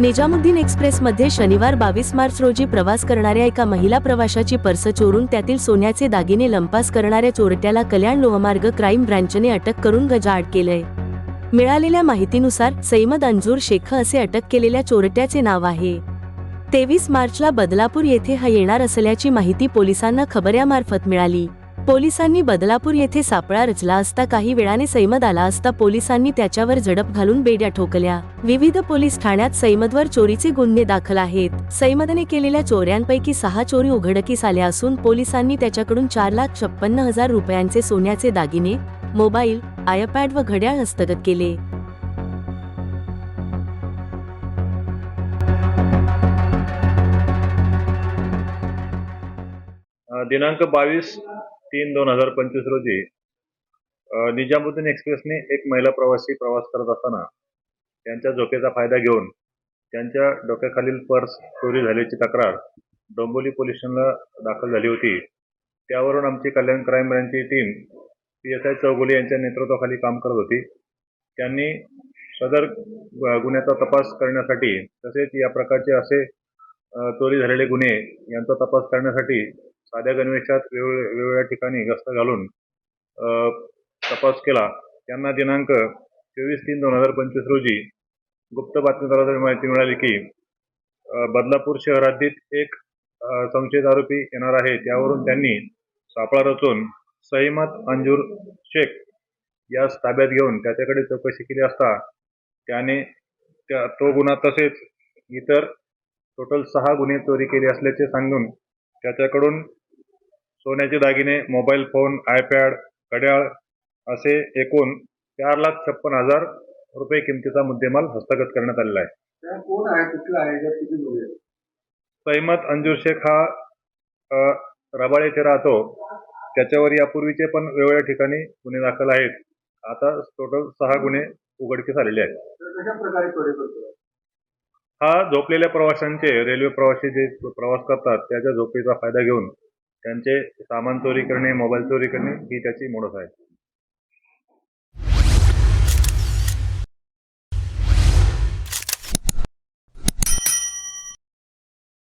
निजामुद्दीन एक्सप्रेसमध्ये शनिवार बावीस मार्च रोजी प्रवास करणाऱ्या एका महिला प्रवाशाची पर्स चोरून त्यातील सोन्याचे दागिने लंपास करणाऱ्या चोरट्याला कल्याण लोहमार्ग क्राईम ब्रँचने अटक करून गजाआड केलंय. मिळालेल्या माहितीनुसार सैमद अंजूर शेख असे अटक केलेल्या चोरट्याचे नाव आहे. तेवीस मार्चला बदलापूर येथे हा येणार असल्याची माहिती पोलिसांना खबऱ्यामार्फत मिळाली. पोलिसांनी बदलापूर येथे सापळा रचला असता काही वेळाने सैमद आला असता पोलिसांनी त्याच्यावर झडप घालून बेड्या ठोकल्या. विविध पोलीस ठाण्यात सैमदवर चोरीचे गुन्हे दाखल आहेत. सैमदने केलेल्या चोऱ्यांपैकी सहा चोरी उघडकीस आल्या असून पोलिसांनी त्याच्याकडून चार लाख छप्पन्न हजार रुपयांचे सोन्याचे दागिने मोबाईल आयपॅड व घड्याळ हस्तगत केले. दिनांक बावीस तीन दोन हजार पंचवीस रोजी निजामुद्दीन एक्सप्रेसने एक महिला प्रवासी प्रवास करत असताना त्यांच्या झोपेचा फायदा घेऊन त्यांच्या डोक्याखालील पर्स चोरी झाल्याची तक्रार डोंबोली पोलीस स्टेशनला दाखल झाली होती. त्यावरून आमची Kalyan crime ब्रँचची team P S I Chougule यांच्या नेतृत्वाखाली काम करत होती. त्यांनी सदर गुन्ह्याचा तपास करण्यासाठी तसेच या प्रकारचे असे चोरी झालेले गुन्हे यांचा तपास करण्यासाठी साध्या गणवेशात वेगवेगळ्या वेगवेगळ्या ठिकाणी गस्त घालून तपास केला. त्यांना दिनांक चोवीस तीन दोन हजार पंचवीस रोजी गुप्त बातमीदाराद्वारे माहिती मिळाली की बदलापूर शहरातील एक संशयित आरोपी येणार आहे. त्यावरून त्यांनी सापळा रचून सहीमत अंजूर शेख यास ताब्यात घेऊन त्याच्याकडे चौकशी केली असता त्याने त्या तो गुन्हा तसेच इतर टोटल सहा गुन्हे चोरी केली असल्याचे सांगून त्याच्याकडून सोन्याचे दागिने मोबाईल फोन आयपॅड घड्याळ असे एकूण चार लाख छप्पन हजार रुपये किमतीचा मुद्देमाल हस्तगत करण्यात आलेला आहे. कोण कुठला? सैमत अंजूर शेख हा रबाळ येथे राहतो. त्याच्यावर यापूर्वीचे पण वेगवेगळ्या ठिकाणी गुन्हे दाखल आहेत. आता टोटल सहा गुन्हे उघडकीस आलेले आहेत. हा झोपलेल्या प्रवाशांचे रेल्वे प्रवासी जे प्रवास करतात त्याच्या झोपेचा फायदा घेऊन त्यांचे सामान चोरी करणे मोबाईल चोरी करणे ही त्याची मोडस आहे.